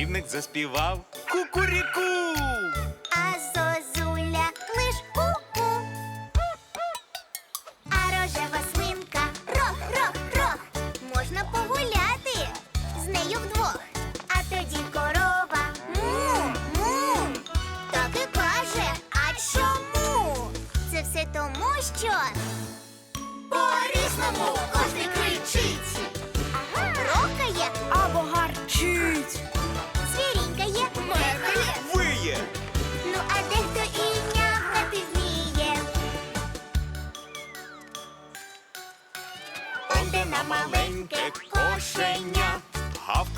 Півник заспівав кукуріку.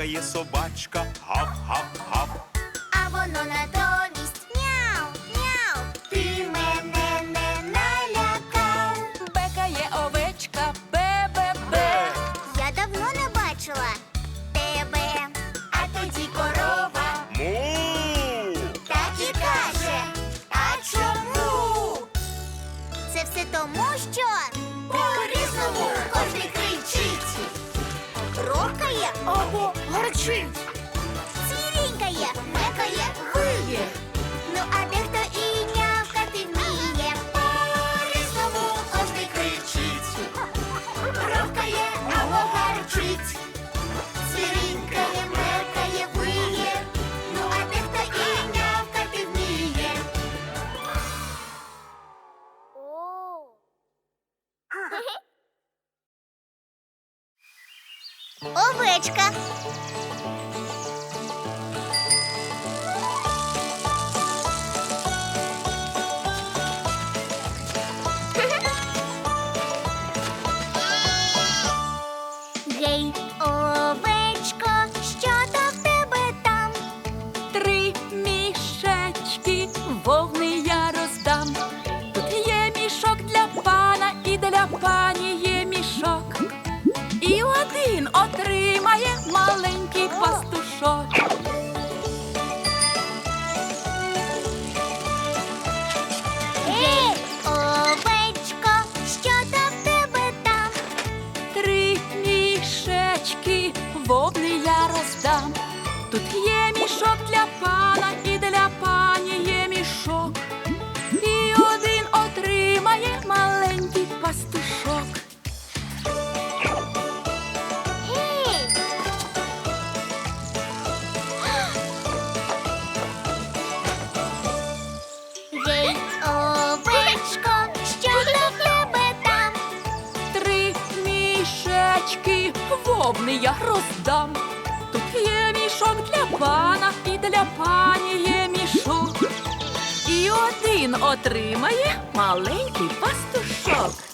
Гавкає собачка, гав-гав-гав. А воно на мяу, або гарчить. Цвірінькає, мекає, виє. Ну, а дехто і нявкати вміє. По-різному кожен кричить. Рокає або гарчить. Цвірінькає, мекає, виє. Ну, а дехто і нявкати вміє. Овечка. Роздам. Тут є мішок для пана і для пані є мішок. І один отримає маленький пастушок. Гей! Овечко, що тебе там? Три мішечки, вовни я роздам. Мішок для пана і для пані є мішок. І один отримає маленький пастушок.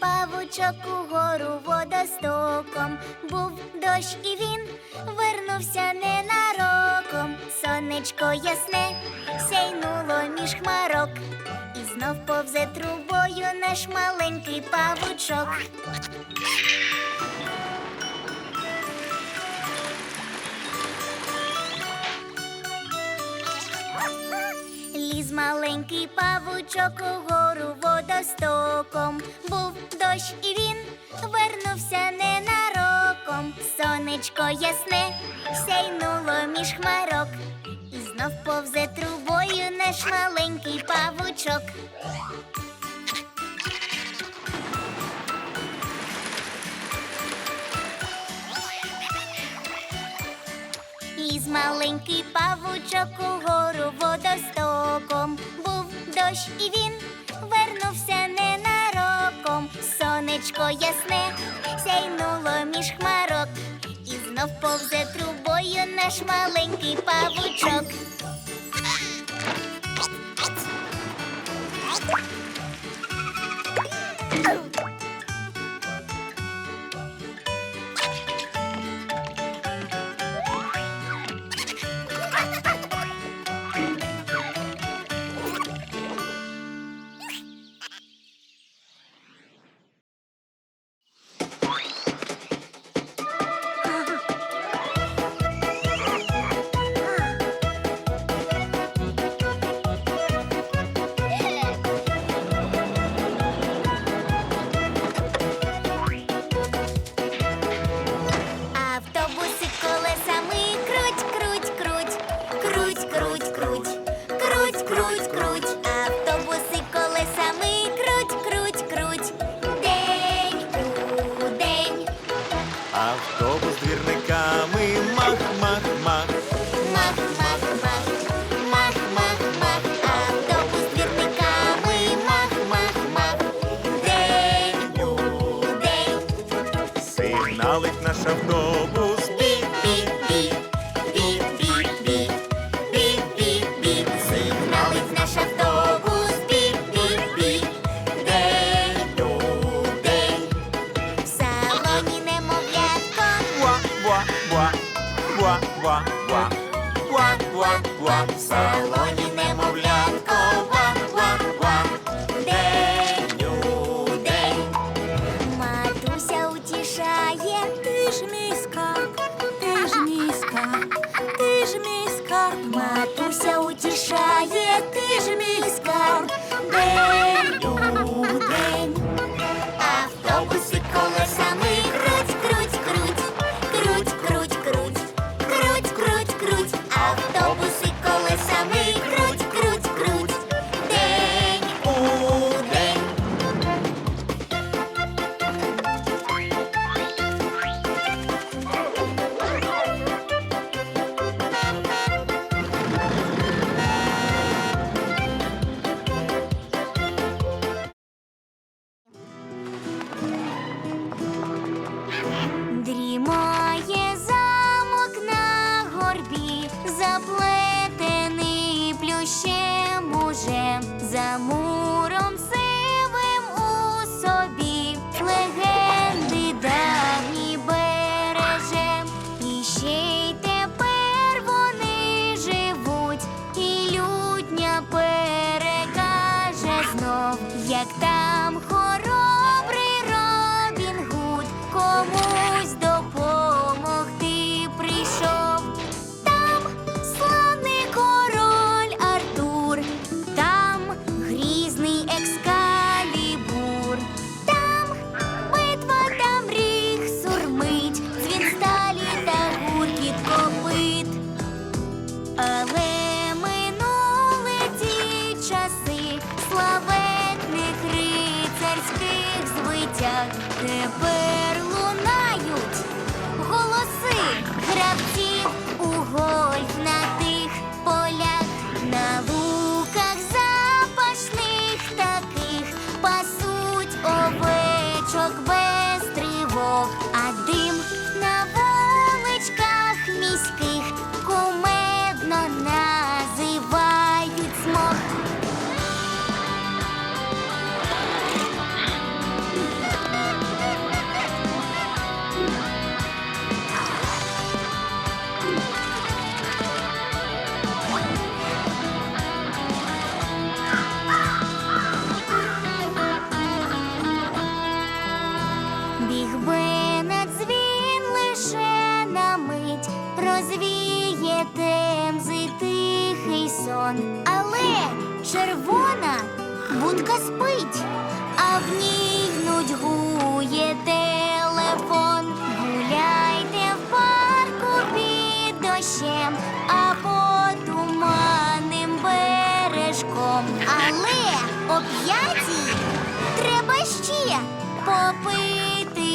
Павучок угору водостоком. Був дощ і він вернувся ненароком. Сонечко ясне сяйнуло між хмарок. І знов повзе трубою наш маленький павучок. Маленький павучок угору водостоком. Був дощ і він вернувся ненароком. Сонечко ясне сяйнуло між хмарок. І знов повзе трубою наш маленький павучок. Ліз маленький павучок угору водостоком. Дощ і він вернувся ненароком. Сонечко ясне сяйнуло між хмарок. І знов повзе трубою наш маленький павучок.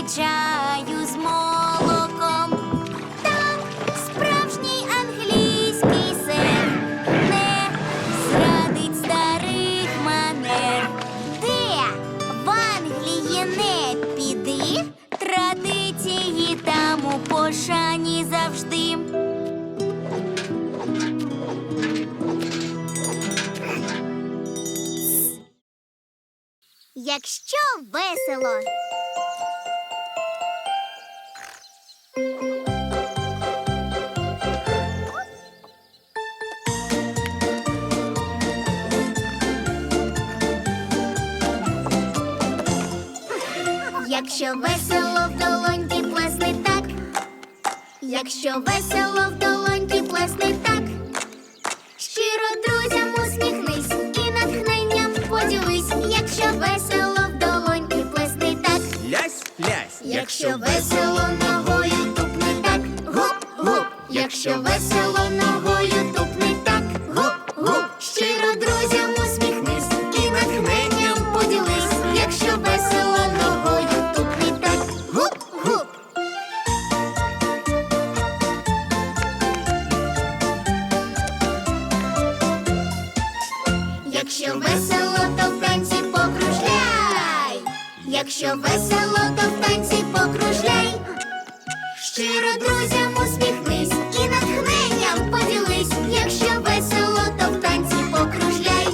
чаю з молоком. Там справжній англійський сер не зрадить старих манер. Де в Англії не піди, традиції там у пошані завжди. Якщо весело. Якщо весело в долоньки плесни так, якщо весело в долоньки плесни так, щиро друзям усміхнись і натхненням поділись, якщо весело в долоньки плесни так, лясь, лясь, якщо весело. Щиро друзям усміхнись і натхненням поділись, якщо весело, то в танці покружляй,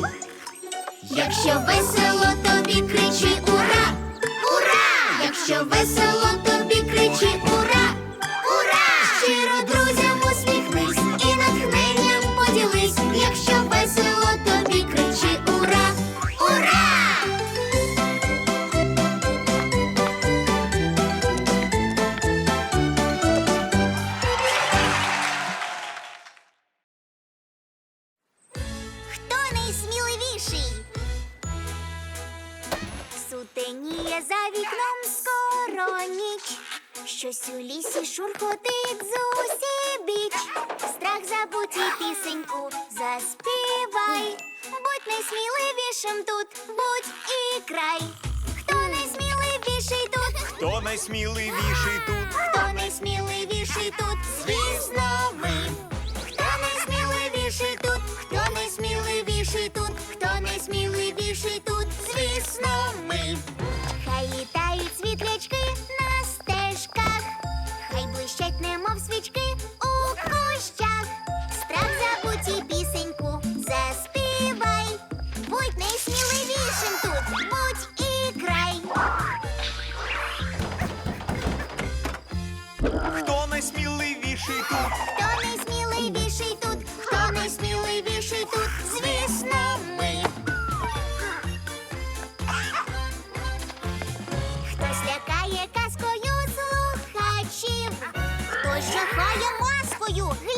якщо весело, тобі кричи, ура! Ура! Якщо весело, тобі кричи, ура! перший. Сутеніє за вікном скоро ніч. Щось у лісі шурхотить з усібіч. Страх забуть і пісеньку заспівай. Будь найсміливішим тут, будь і край. Хто найсміливіший тут? Хто найсміливіший тут? Хто найсміливіший тут? Звісно, ви. Хто найсміливіший тут? сміливіший тут, звісно, ми. Дякую!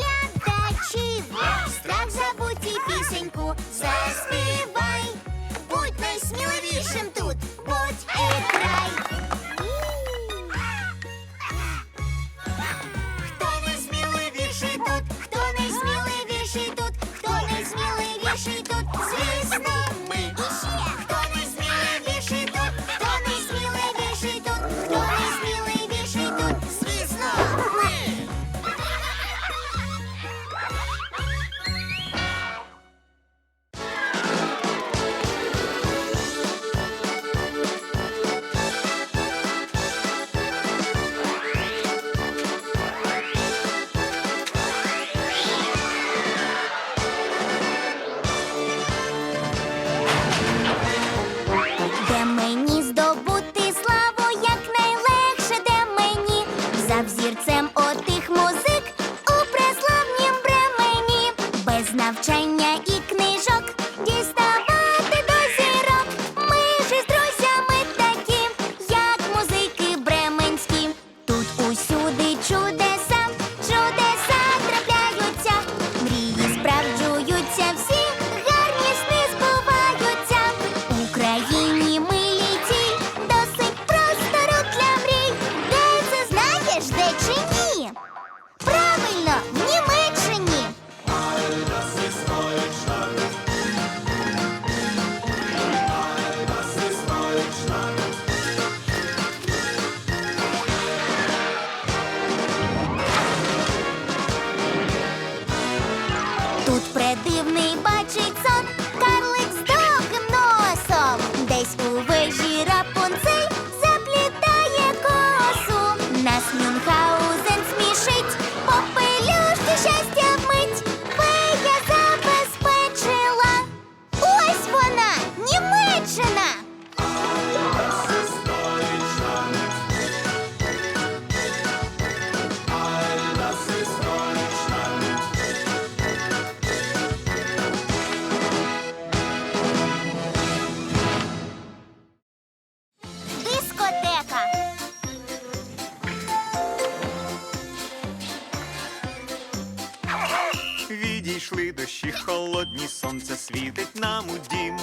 Сьогодні сонце світить нам у дім.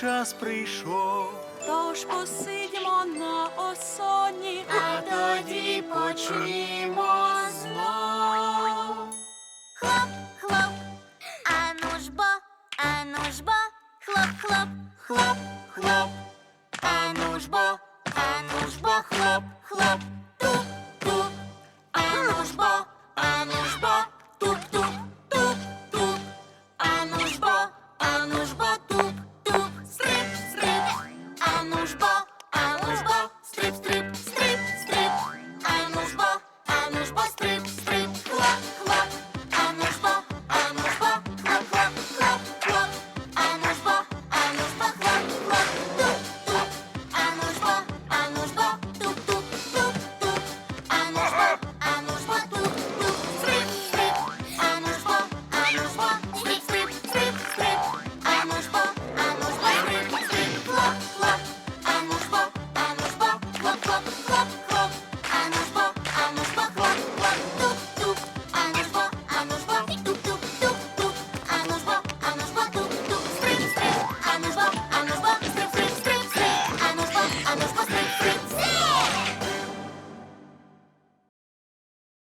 час прийшов. Тож посидьмо на осоні, а тоді почнімо знов. Хлоп, хлоп, а ну ж бо, а ну ж бо, хлоп, хлоп, хлоп, хлоп, а ну ж бо, а ну ж бо, хлоп, хлоп.